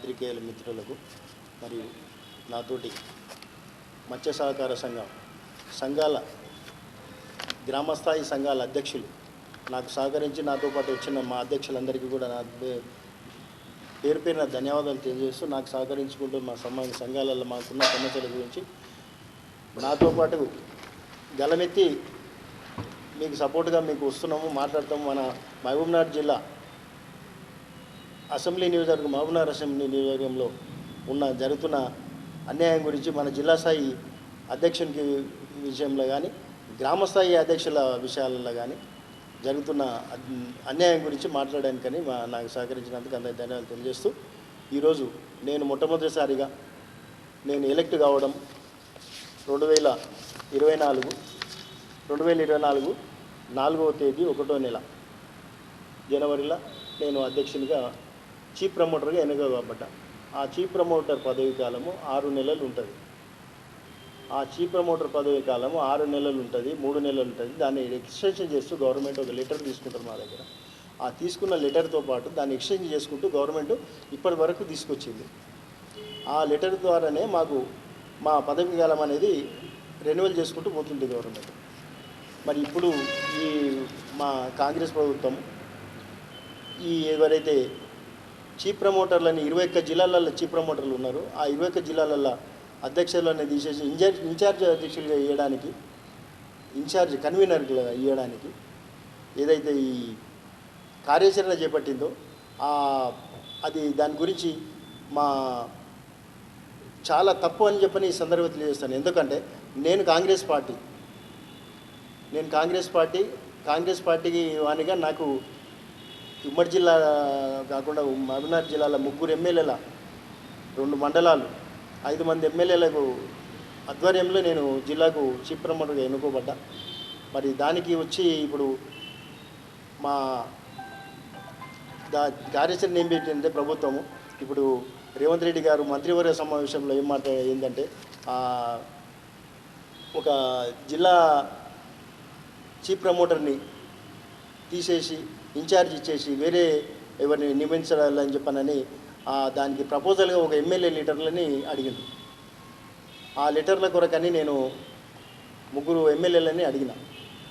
పాత్రికేయుల మిత్రులకు మరియు నాతోటి మత్స్య సహకార సంఘం సంఘాల గ్రామస్థాయి సంఘాల అధ్యక్షులు. నాకు సహకరించి నాతో పాటు వచ్చిన మా అధ్యక్షులందరికీ కూడా నా పేరు పేరున ధన్యవాదాలు తెలియజేస్తూ నాకు సహకరించుకుంటూ మా సంబంధ సంఘాలలో మాకున్న సమస్యల గురించి నాతో పాటు గలమెత్తి మీకు సపోర్ట్గా మీకు వస్తున్నాము మాట్లాడతాము మన మహబూబ్నగర్ జిల్లా అసెంబ్లీ నియోజకవర్గం మహబూబ్నగర్ అసెంబ్లీ నియోజకవర్గంలో ఉన్న జరుగుతున్న అన్యాయం గురించి మన జిల్లా స్థాయి అధ్యక్షునికి విషయంలో కానీ గ్రామ స్థాయి అధ్యక్షుల విషయాలలో కానీ జరుగుతున్న అన్యాయం గురించి మాట్లాడానికని మా నాకు సహకరించినందుకు అందరి ధన్యవాదాలు తెలియజేస్తూ ఈరోజు నేను మొట్టమొదటిసారిగా నేను ఎలక్ట్ కావడం రెండు వేల ఇరవై నాలుగు రెండు వేల ఇరవై నాలుగు నాలుగవ తేదీ ఒకటో నెల జనవరిలో నేను అధ్యక్షునిగా చీఫ్ ప్రమోటర్గా ఎన్నుకోబడ్డా ఆ చీఫ్ ప్రమోటర్ పదవి కాలము ఆరు నెలలు ఉంటుంది. ఆ చీఫ్ ప్రమోటర్ పదవి కాలము ఆరు నెలలు ఉంటుంది మూడు నెలలు ఉంటుంది. దాన్ని ఎక్స్టెన్షన్ చేస్తూ గవర్నమెంట్ ఒక లెటర్ తీసుకుంటారు మా దగ్గర. ఆ తీసుకున్న లెటర్తో పాటు దాన్ని ఎక్స్చేంజ్ చేసుకుంటూ గవర్నమెంట్ ఇప్పటి వరకు తీసుకొచ్చింది. ఆ లెటర్ ద్వారానే మాకు మా పదవి కాలం అనేది రెన్యువల్ చేసుకుంటూ పోతుంది గవర్నమెంట్. మరి ఇప్పుడు ఈ మా కాంగ్రెస్ ప్రభుత్వం ఈ ఎవరైతే చీఫ్ ప్రమోటర్లని ఇరవై ఒక్క జిల్లాలలో చీఫ్ ప్రమోటర్లు ఉన్నారు. ఆ ఇరవై ఒక్క జిల్లాలలో అధ్యక్షులని తీసేసి ఇన్ఛార్జ్ ఇన్ఛార్జ్ అధ్యక్షులుగా ఇవ్వడానికి ఇన్ఛార్జ్ కన్వీనర్గా ఇవ్వడానికి ఏదైతే ఈ కార్యాచరణ చేపట్టిందో అది దాని గురించి మా చాలా తప్పు అని చెప్పని ఈ సందర్భంగా తెలియజేస్తాను. ఎందుకంటే నేను కాంగ్రెస్ పార్టీ నేను కాంగ్రెస్ పార్టీ కాంగ్రెస్ పార్టీకి వానిగా నాకు ఉమ్మడి జిల్లా కాకుండా మహబూబ్నగర్ జిల్లాలో ముగ్గురు ఎమ్మెల్యేల రెండు మండలాలు ఐదు మంది ఎమ్మెల్యేలకు ఆధ్వర్యంలో నేను జిల్లాకు చీఫ్ ప్రమోటర్గా ఎన్నుకోబడ్డా. మరి దానికి వచ్చి ఇప్పుడు మా దా కార్యాచరణ ఏం పెట్టిందంటే ప్రభుత్వము. ఇప్పుడు రేవంత్ రెడ్డి గారు మంత్రివర్గ సమావేశంలో ఏం మాట ఏంటంటే ఒక జిల్లా చీఫ్ ప్రమోటర్ని తీసేసి ఇన్ఛార్జ్ ఇచ్చేసి వేరే ఎవరిని నియమించాలని చెప్పనని దానికి ప్రపోజల్గా ఒక ఎమ్మెల్యే లీటర్లని అడిగింది ఆ లెటర్ల కొరకని నేను ముగ్గురు ఎమ్మెల్యేలని అడిగిన.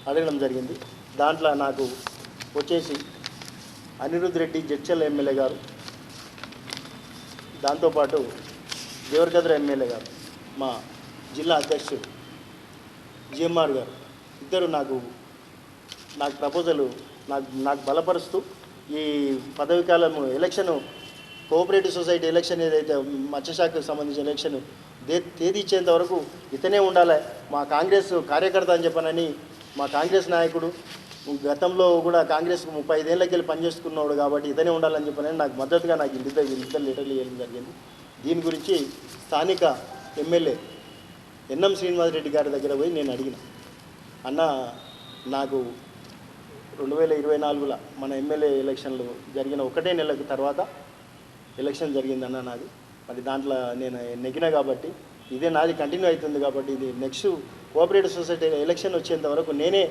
అడగడం జరిగింది. దాంట్లో నాకు వచ్చేసి అనిరుద్ రెడ్డి జడ్చల్ ఎమ్మెల్యే గారు దాంతోపాటు దేవరకద్ర ఎమ్మెల్యే గారు మా జిల్లా అధ్యక్షుడు జిఎంఆర్ గారు ఇద్దరు నాకు నాకు ప్రపోజల్ నాకు నాకు బలపరుస్తూ ఈ పదవి కాలము ఎలక్షను కోఆపరేటివ్ సొసైటీ ఎలక్షన్ ఏదైతే మత్స్యశాఖకు సంబంధించిన ఎలక్షన్ దే తేదీ ఇచ్చేంత వరకు ఇతనే ఉండాలి. మా కాంగ్రెస్ కార్యకర్త అని చెప్పనని మా కాంగ్రెస్ నాయకుడు గతంలో కూడా కాంగ్రెస్ ముప్పై ఐదేళ్ళకి వెళ్ళి పనిచేసుకున్నాడు కాబట్టి ఇతనే ఉండాలని చెప్పనని నాకు మద్దతుగా నాకు ఇద్దరు ఇద్దరు లెటర్లు ఇవ్వడం జరిగింది. దీని గురించి స్థానిక ఎమ్మెల్యే ఎన్ఎం శ్రీనివాసరెడ్డి గారి దగ్గర పోయి నేను అడిగిన అన్న నాకు రెండు వేల ఇరవై నాలుగులో మన ఎమ్మెల్యే ఎలక్షన్లు జరిగిన ఒకటే నెలకు తర్వాత ఎలక్షన్ జరిగిందన్న నాది. మరి దాంట్లో నేను నెగ్గిన కాబట్టి ఇదే నాది కంటిన్యూ అవుతుంది కాబట్టి ఇది నెక్స్ట్ కోఆపరేటివ్ సొసైటీ ఎలక్షన్ వచ్చేంత వరకు నేనే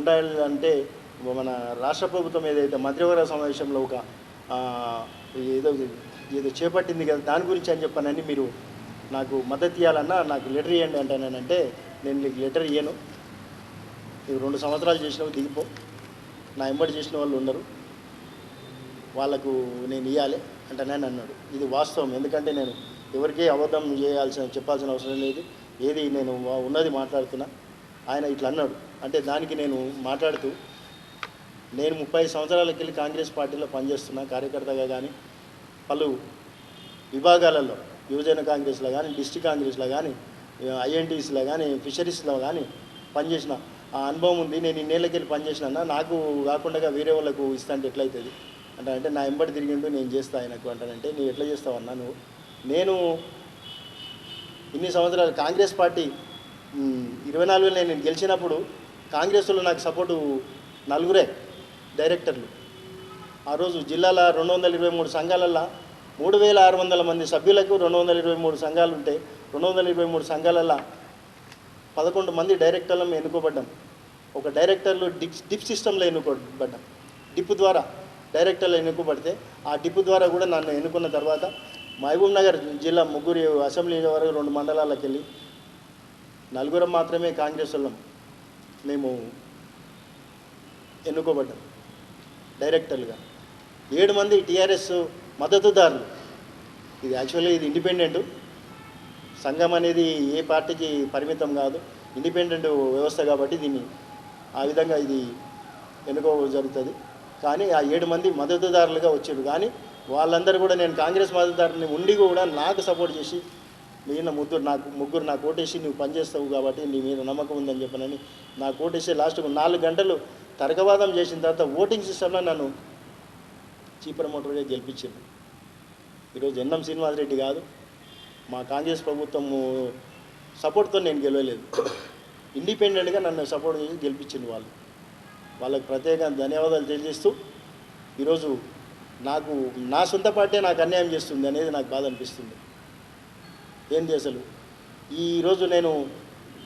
ఉండాలంటే మన రాష్ట్ర ప్రభుత్వం ఏదైతే మంత్రివర్గ సమావేశంలో ఒక ఏదో ఏదో చేపట్టింది కదా దాని గురించి అని చెప్పానని మీరు నాకు మద్దతు ఇవ్వాలన్నా నాకు లెటర్ ఇవ్వండి అంటానంటే నేను నీకు లెటర్ ఇయ్యను. నీకు రెండు సంవత్సరాలు చేసినావు దిగిపో. నా ఎంబడి చేసిన వాళ్ళు ఉన్నారు వాళ్ళకు నేను ఇవ్వాలి అంటే నేను అన్నాడు. ఇది వాస్తవం. ఎందుకంటే నేను ఎవరికీ అబద్ధం చేయాల్సిన చెప్పాల్సిన అవసరం లేదు. ఏది నేను ఉన్నది మాట్లాడుతున్నా. ఆయన ఇట్లా అన్నాడు. అంటే దానికి నేను మాట్లాడుతూ నేను ముప్పై సంవత్సరాలకి వెళ్ళి కాంగ్రెస్ పార్టీలో పనిచేస్తున్నా కార్యకర్తగా కానీ పలు విభాగాలలో యువజన కాంగ్రెస్లో కానీ డిస్టిక్ కాంగ్రెస్లో కానీ ఐఎన్టీసీలో కానీ ఫిషరీస్లో కానీ పనిచేసిన ఆ అనుభవం ఉంది. నేను ఇన్నేళ్ళకి వెళ్ళి పనిచేసిన నాకు కాకుండా వేరే వాళ్ళకు ఇస్తా అంటే ఎట్లయితుంది? అంటే అంటే నా ఎంబడి తిరిగిండు నేను చేస్తా ఆయనకు అంటానంటే నువ్వు ఎట్లా చేస్తావన్నా నువ్వు? నేను ఇన్ని సంవత్సరాలు కాంగ్రెస్ పార్టీ ఇరవై నాలుగు వేలు నేను గెలిచినప్పుడు కాంగ్రెస్లో నాకు సపోర్టు నలుగురే డైరెక్టర్లు. ఆ రోజు జిల్లాల రెండు వందల ఇరవై మూడు సంఘాలల్లో మూడు వేల ఆరు వందల మంది సభ్యులకు రెండు వందల ఇరవై మూడు సంఘాలు ఉంటే రెండు వందల ఇరవై మూడు సంఘాలల్లో పదకొండు మంది డైరెక్టర్లను ఎన్నుకోబడ్డాం. ఒక డైరెక్టర్లు డిప్ డిప్ సిస్టంలో ఎన్నుకోబడ్డాం డిప్ ద్వారా డైరెక్టర్లు ఎన్నుకోబడితే ఆ డిప్ ద్వారా కూడా నన్ను ఎన్నుకున్న తర్వాత మహబూబ్ నగర్ జిల్లా ముగ్గురు అసెంబ్లీ వరకు రెండు మండలాలకు వెళ్ళి నలుగురం మాత్రమే కాంగ్రెస్ వాళ్ళం. మేము ఎన్నుకోబడ్డాం డైరెక్టర్లుగా. ఏడు మంది టీఆర్ఎస్ మద్దతుదారులు. ఇది యాక్చువల్లీ ఇది ఇండిపెండెంట్. సంఘం అనేది ఏ పార్టీకి పరిమితం కాదు. ఇండిపెండెంట్ వ్యవస్థ కాబట్టి దీన్ని ఆ విధంగా ఇది ఎన్నుకో జరుగుతుంది. కానీ ఆ ఏడు మంది మద్దతుదారులుగా వచ్చారు. కానీ వాళ్ళందరూ కూడా నేను కాంగ్రెస్ మద్దతుదారుని ఉండి కూడా నాకు సపోర్ట్ చేసి మిగిలిన ముగ్గురు నాకు ముగ్గురు నాకు ఓటేసి నువ్వు పనిచేస్తావు కాబట్టి నీ మీద నమ్మకం ఉందని చెప్పనని నాకు ఓటేసి లాస్ట్కు నాలుగు గంటలు తర్కవాదం చేసిన తర్వాత ఓటింగ్ సిస్టంలో నన్ను చీపర్ మోటర్గా గెలిపించింది ఈరోజు ఎన్నం శ్రీనివాసరెడ్డి కాదు మా కాంగ్రెస్ ప్రభుత్వం సపోర్ట్తో నేను గెలవలేదు. ఇండిపెండెంట్గా నన్ను సపోర్ట్ చేసి గెలిపించింది వాళ్ళు. వాళ్ళకి ప్రత్యేకంగా ధన్యవాదాలు తెలియజేస్తూ ఈరోజు నాకు నా సొంత పార్టీ నాకు అన్యాయం చేస్తుంది అనేది నాకు బాధ అనిపిస్తుంది. ఏంది అసలు? ఈరోజు నేను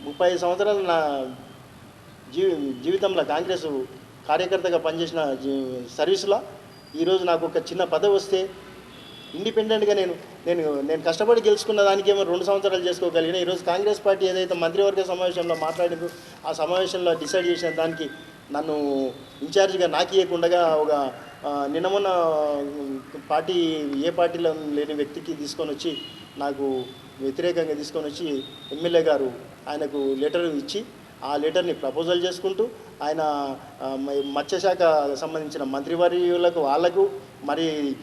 ముప్పై ఐదు సంవత్సరాలు నా జీవి జీవితంలో కాంగ్రెస్ కార్యకర్తగా పనిచేసిన జీ- సర్వీసులో ఈరోజు నాకు ఒక చిన్న పదవి వస్తే ఇండిపెండెంట్గా నేను నేను నేను కష్టపడి గెలుచుకున్న దానికేమో రెండు సంవత్సరాలు చేసుకోగలిగిన. ఈరోజు కాంగ్రెస్ పార్టీ ఏదైతే మంత్రివర్గ సమావేశంలో మాట్లాడిందో ఆ సమావేశంలో డిసైడ్ చేసిన దానికి నన్ను ఇన్ఛార్జిగా నాకు ఇవ్వకుండా ఒక ఆ, నిన్న మొన్న పార్టీ ఏ పార్టీలో లేని వ్యక్తికి తీసుకొని వచ్చి నాకు వ్యతిరేకంగా తీసుకొని వచ్చి ఎమ్మెల్యే గారు ఆయనకు లెటర్ ఇచ్చి ఆ లెటర్ని ప్రపోజల్ చేసుకుంటూ ఆయన మత్స్యశాఖ సంబంధించిన మంత్రివర్యులకు వాళ్ళకు మరి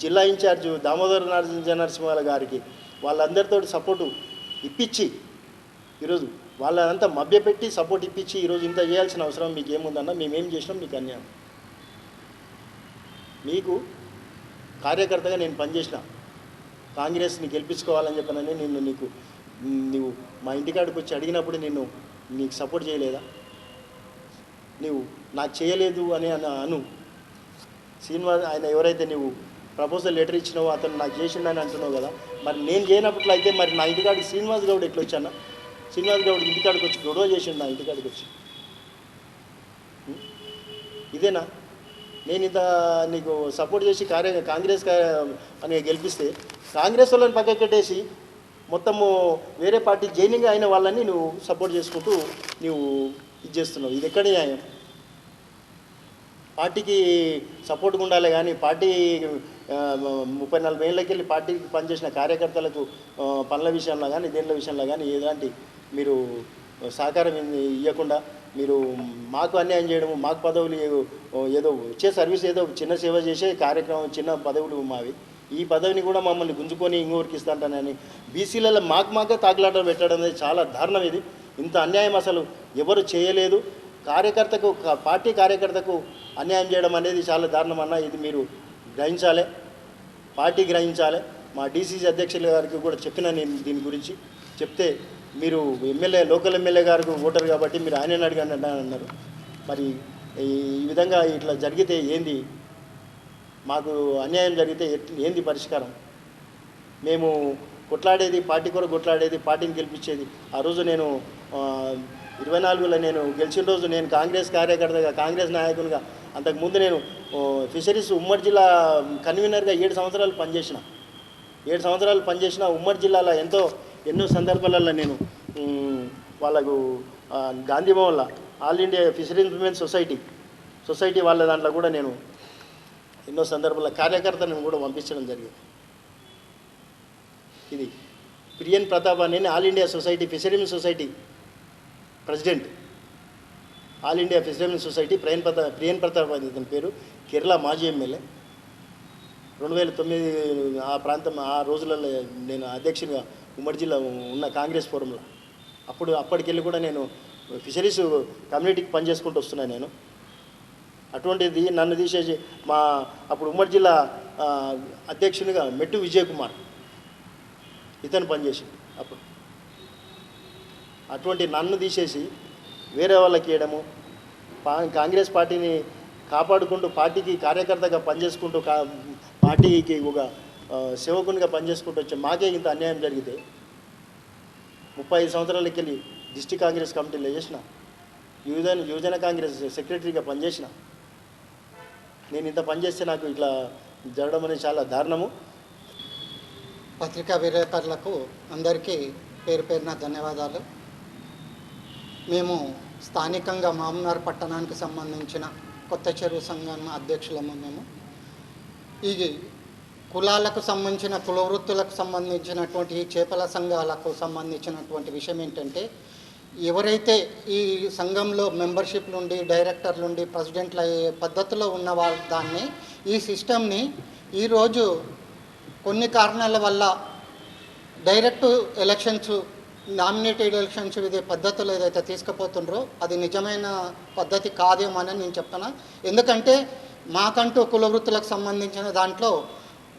జిల్లా ఇన్ఛార్జ్ దామోదర్ నరసింహ నరసింహాల గారికి వాళ్ళందరితో సపోర్టు ఇప్పించి ఈరోజు వాళ్ళంతా మభ్యపెట్టి సపోర్ట్ ఇప్పించి ఈరోజు ఇంత చేయాల్సిన అవసరం మీకు ఏముందన్న మేమేం చేసినాం మీకు అన్యాయం. మీకు కార్యకర్తగా నేను పనిచేసిన కాంగ్రెస్ని గెలిపించుకోవాలని చెప్పనని నిన్ను నీకు నువ్వు మా ఇంటికాడికి వచ్చి అడిగినప్పుడు నేను నీకు సపోర్ట్ చేయలేదా? నీవు నాకు చేయలేదు అని అన అను. శ్రీనివాస్ ఆయన ఎవరైతే నువ్వు ప్రపోజల్ లెటర్ ఇచ్చినావో అతను నాకు చేసిండని అంటున్నావు కదా మరి నేను చేయనప్పట్లో అయితే మరి నా ఇంటికాడికి శ్రీనివాస్ గౌడ్ ఎట్లా వచ్చానా? శ్రీనివాస్ గౌడ్ ఇంటికాడికి వచ్చి గొడవ చేసిండు నా ఇంటికాడికి వచ్చి. ఇదేనా? నేను ఇంత నీకు సపోర్ట్ చేసి కార్య కాంగ్రెస్ అని గెలిపిస్తే కాంగ్రెస్ వాళ్ళని పక్కకెట్టేసి మొత్తము వేరే పార్టీ జైనింగ్ అయిన వాళ్ళని నువ్వు సపోర్ట్ చేసుకుంటూ నువ్వు ఇది చేస్తున్నావు. ఇది ఎక్కడ న్యాయం? పార్టీకి సపోర్ట్గా ఉండాలి కానీ పార్టీ ముప్పై నలభై ఏళ్ళకి వెళ్ళి పార్టీకి పనిచేసిన కార్యకర్తలకు పనుల విషయంలో కానీ దేనిల విషయంలో కానీ ఎలాంటి మీరు సహకారం ఇవ్వకుండా మీరు మాకు అన్యాయం చేయడము మాకు పదవులు ఏదో వచ్చే సర్వీస్ ఏదో చిన్న సేవ చేసే కార్యక్రమం చిన్న పదవులు మావి. ఈ పదవిని కూడా మమ్మల్ని గుంజుకొని ఇంకోరికి ఇస్తాంటానని బీసీలలో మాకు మాకే తాకులాట పెట్టడం అనేది చాలా దారుణం ఇది. ఇంత అన్యాయం అసలు ఎవరు చేయలేదు. కార్యకర్తకు పార్టీ కార్యకర్తకు అన్యాయం చేయడం అనేది చాలా దారుణం అన్న ఇది మీరు గ్రహించాలి. పార్టీ గ్రహించాలి. మా డీసీసీ అధ్యక్షుల గారికి కూడా చెప్పిన నేను దీని గురించి. చెప్తే మీరు ఎమ్మెల్యే లోకల్ ఎమ్మెల్యే గారికి ఓటర్ కాబట్టి మీరు ఆయన అడిగాను అన్నారు. మరి ఈ ఈ విధంగా ఇట్లా జరిగితే ఏంది? మాకు అన్యాయం జరిగితే ఏంది పరిష్కారం? మేము కొట్లాడేది పార్టీ కొరకు కొట్లాడేది పార్టీని గెలిపించేది. ఆ రోజు నేను ఇరవై నాలుగులో నేను గెలిచిన రోజు నేను కాంగ్రెస్ కార్యకర్తగా కాంగ్రెస్ నాయకునిగా అంతకుముందు నేను ఫిషరీస్ ఉమ్మడి జిల్లా కన్వీనర్గా ఏడు సంవత్సరాలు పనిచేసిన. ఏడు సంవత్సరాలు పనిచేసిన ఉమ్మడి జిల్లాలో ఎంతో ఎన్నో సందర్భాలలో నేను వాళ్ళకు ఆ, గాంధీ భవన్లో all India fisheries women society society వాళ్ళ దాంట్లో కూడా నేను ఎన్నో సందర్భాల్లో కార్యకర్తలను కూడా పంపించడం జరిగింది. ఇది ప్రియన్ ప్రతాప్ అని all India society fishermen society president. All India fishermen society Priyan Pratap Priyan Pratap అని ఇతని పేరు. కేరళ మాజీ ఎమ్మెల్యే. రెండు వేల తొమ్మిది ఆ ప్రాంతం ఆ రోజులలో నేను అధ్యక్షునిగా ఉమ్మడి జిల్లా ఉన్న కాంగ్రెస్ ఫోరంలో. అప్పుడు అప్పటికెళ్ళి కూడా నేను ఫిషరీస్ కమ్యూనిటీకి పనిచేసుకుంటూ వస్తున్నాను నేను. అటువంటిది నన్ను తీసేసి మా అప్పుడు ఉమ్మడి జిల్లా అధ్యక్షునిగా మెట్టు విజయ్ కుమార్ ఇతను పనిచేసి అప్పుడు. అటువంటి నన్ను తీసేసి వేరే వాళ్ళకి వేయడము పా- కాంగ్రెస్ పార్టీని కాపాడుకుంటూ పార్టీకి కార్యకర్తగా పనిచేసుకుంటూ కా పార్టీకి ఒక సేవకునిగా పనిచేసుకుంటూ వచ్చే మాకే ఇంత అన్యాయం జరిగితే ముప్పై ఐదు సంవత్సరాలకి వెళ్ళి డిస్టిక్ కాంగ్రెస్ కమిటీలో చేసిన యువజన యువజన కాంగ్రెస్ సెక్రటరీగా పనిచేసిన నేను ఇంత పనిచేస్తే నాకు ఇట్లా జరగడం అనేది చాలా దారుణము. పత్రికా విలేకరులకు అందరికీ పేరు పేరున ధన్యవాదాలు. మేము స్థానికంగా మామనార్ పట్టణానికి సంబంధించిన కొత్త చెరువు సంఘం అధ్యక్షులము మేము. ఈ కులాలకు సంబంధించిన కుల వృత్తులకు సంబంధించినటువంటి ఈ చేపల సంఘాలకు సంబంధించినటువంటి విషయం ఏంటంటే ఎవరైతే ఈ సంఘంలో మెంబర్షిప్ నుండి డైరెక్టర్లు నుండి ప్రెసిడెంట్లు అయ్యే పద్ధతిలో ఉన్న వాళ్ళ దాన్ని ఈ సిస్టమ్ని ఈరోజు కొన్ని కారణాల వల్ల డైరెక్ట్ ఎలక్షన్స్ నామినేటెడ్ ఎలక్షన్స్ ఇదే పద్ధతులు ఏదైతే తీసుకుపోతుండ్రో అది నిజమైన పద్ధతి కాదేమని నేను చెప్తున్నా. ఎందుకంటే మాకంటూ కుల వృత్తులకు సంబంధించిన దాంట్లో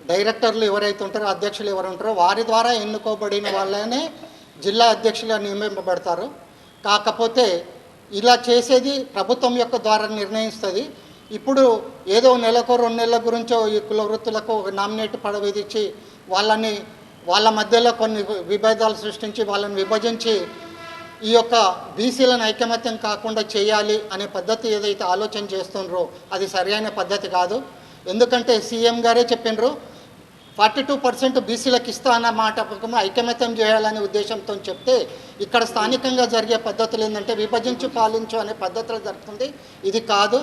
డైరెక్టర్లు ఎవరైతే ఉంటారో అధ్యక్షులు ఎవరు ఉంటారో వారి ద్వారా ఎన్నుకోబడిన వాళ్ళనే జిల్లా అధ్యక్షులుగా నియమింపబడతారు. కాకపోతే ఇలా చేసేది ప్రభుత్వం యొక్క ద్వారా నిర్ణయిస్తుంది. ఇప్పుడు ఏదో నెలకు రెండు నెలల గురించో ఈ కుల వృత్తులకు ఒక నామినేట్ పడవేదిచ్చి వాళ్ళని వాళ్ళ మధ్యలో కొన్ని విభేదాలు సృష్టించి వాళ్ళని విభజించి ఈ యొక్క బీసీలను ఐకమత్యం కాకుండా చేయాలి అనే పద్ధతి ఏదైతే ఆలోచన చేస్తుండ్రో అది సరైన పద్ధతి కాదు. ఎందుకంటే సీఎం గారే చెప్పిండ్రు ఫార్టీ టూ పర్సెంట్ బీసీలకు ఇస్తా అన్న మాట ఐకమత్యం చేయాలనే ఉద్దేశంతో చెప్తే ఇక్కడ స్థానికంగా జరిగే పద్ధతులు ఏంటంటే విభజించు పాలించు అనే పద్ధతులు జరుగుతుంది. ఇది కాదు.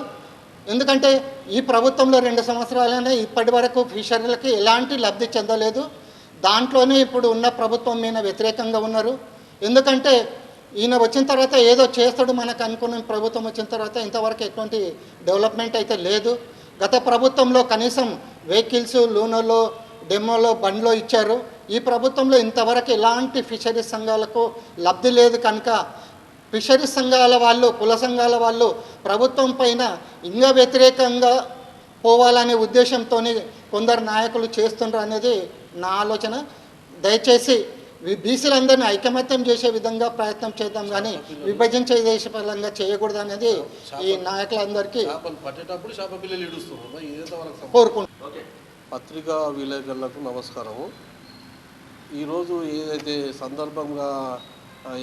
ఎందుకంటే ఈ ప్రభుత్వంలో రెండు సంవత్సరాలనే ఇప్పటి వరకు ఫిషరీలకి ఎలాంటి లబ్ధి చెందలేదు. దాంట్లోనే ఇప్పుడు ఉన్న ప్రభుత్వం మీద వ్యతిరేకంగా ఉన్నారు. ఎందుకంటే ఈయన వచ్చిన తర్వాత ఏదో చేస్తాడు మనకు అనుకున్న ప్రభుత్వం వచ్చిన తర్వాత ఇంతవరకు ఎటువంటి డెవలప్మెంట్ అయితే లేదు. గత ప్రభుత్వంలో కనీసం వెహికల్స్ లూనోలో డెమోలో బండ్లో ఇచ్చారు. ఈ ప్రభుత్వంలో ఇంతవరకు ఎలాంటి ఫిషరీస్ సంఘాలకు లబ్ధి లేదు కనుక ఫిషరీస్ సంఘాల వాళ్ళు కుల సంఘాల వాళ్ళు ప్రభుత్వం పైన ఇంకా వ్యతిరేకంగా పోవాలనే ఉద్దేశంతో కొందరు నాయకులు చేస్తుండ్రు అనేది నా ఆలోచన. దయచేసి వి- బీసీలందరినీ ఐకమత్యం చేసే విధంగా ప్రయత్నం చేద్దాం కానీ విభజించే దేశ పరంగా చేయకూడదు అనేది ఈ నాయకులందరికీ? కోరుకుంటున్నాను పత్రికా విలేకరులకు నమస్కారము. ఈరోజు ఏదైతే సందర్భంగా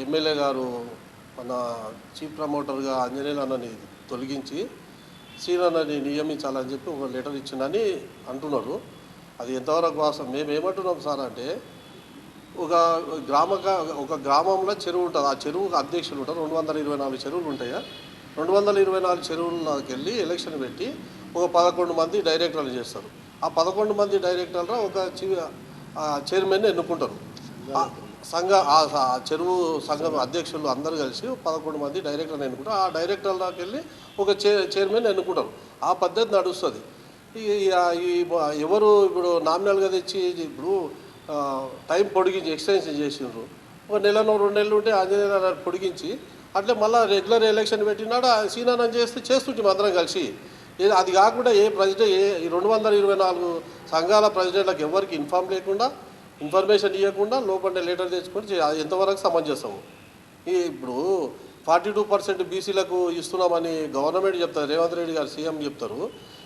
ఎమ్మెల్యే గారు మన చీఫ్ ప్రమోటర్గా ఆంజనేయులు అన్నని తొలగించి శ్రీనన్నని నియమించాలని చెప్పి ఒక లెటర్ ఇచ్చిందని అంటున్నారు. అది ఎంతవరకు వాసం మేము ఏమంటున్నాం సార్ అంటే ఒక గ్రామ ఒక గ్రామంలో చెరువు ఉంటుంది. ఆ చెరువుకు అధ్యక్షులు ఉంటారు. రెండు వందల ఇరవై నాలుగు చెరువులు ఉంటాయా. రెండు వందల ఇరవై నాలుగు చెరువులకి వెళ్ళి ఎలక్షన్ పెట్టి ఒక పదకొండు మంది డైరెక్టర్లు చేస్తారు. ఆ పదకొండు మంది డైరెక్టర్ల ఒక చైర్మన్ ఎన్నుకుంటారు. సంఘ ఆ చెరువు సంఘం అధ్యక్షులు అందరూ కలిసి పదకొండు మంది డైరెక్టర్ని ఎన్నుకుంటారు. ఆ డైరెక్టర్లోకి వెళ్ళి ఒక చైర్మన్ ఎన్నుకుంటారు. ఆ పద్ధతి నడుస్తుంది. ఈ ఎవరు ఇప్పుడు నామినల్గా తెచ్చి ఇప్పుడు టైం పొడిగించి ఎక్స్టెన్షన్ చేసిండ్రు. ఒక నెలలో రెండు నెలలు ఉంటే ఆంజనేయ పొడిగించి అట్లే మళ్ళీ రెగ్యులర్ ఎలక్షన్ పెట్టినాడు ఆ సీనానం చేస్తే చేస్తుంటే అందరం కలిసి ఏ- అది కాకుండా ఏ ప్రెసిడెంట్ ఏ ఈ రెండు వందల ఇరవై నాలుగు సంఘాల ప్రెసిడెంట్లకు ఎవరికి ఇన్ఫామ్ లేకుండా ఇన్ఫర్మేషన్ ఇవ్వకుండా లోపల లెటర్ తెచ్చుకొని అది ఎంతవరకు సమంజసము? ఇప్పుడు ఫార్టీ టూ పర్సెంట్ బీసీలకు ఇస్తున్నామని గవర్నమెంట్ చెప్తారు రేవంత్ రెడ్డి గారు సీఎం చెప్తారు.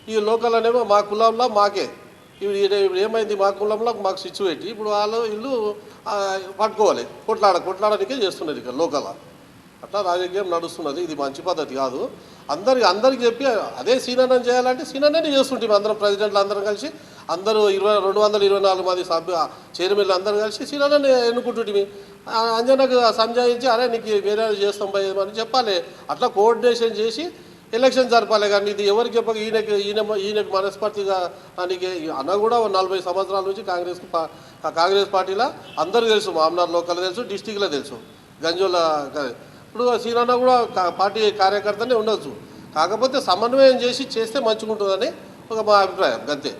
ఈ లోకల్ అనేమో మా కులంలో మాకే. ఇప్పుడు ఇప్పుడు ఏమైంది మా కులంలో మాకు స్విచ్ ఇప్పుడు వాళ్ళు ఇల్లు పట్టుకోవాలి. కొట్లాడ కొట్లాడడానికే చేస్తున్నారు ఇక్కడ లోకల్. అట్లా రాజకీయం నడుస్తున్నది. ఇది మంచి పద్ధతి కాదు. అందరికి అందరికి చెప్పి అదే సీననం చేయాలంటే సీననే చేస్తుంటాం అందరం ప్రెసిడెంట్లు అందరం కలిసి. అందరూ ఇరవై రెండు వందల ఇరవై నాలుగు మంది సభ్యు చైర్మన్లు అందరం కలిసి సీననే ఎన్నుకుంటుంటిమి. అంజనకు సంజాయించి అరే నీకు వేరే చేస్తాం భయ్ అని చెప్పాలి. అట్లా కోఆర్డినేషన్ చేసి ఎలక్షన్ జరపాలి కానీ ఇది ఎవరికి చెప్పక ఈయనకి ఈయన ఈయనకి మనస్ఫూర్తిగా నీకు అన్న కూడా నలభై సంవత్సరాల నుంచి కాంగ్రెస్ కాంగ్రెస్ పార్టీలో అందరూ తెలుసు. మామనార్ లోకల్ తెలుసు డిస్టిక్లో తెలుసు. గంజోల ఇప్పుడు సీనన్న కూడా పార్టీ కార్యకర్తనే ఉండొచ్చు. కాకపోతే సమన్వయం చేసి చేస్తే మంచిగా ఉంటుందని ఒక మా అభిప్రాయం అంతే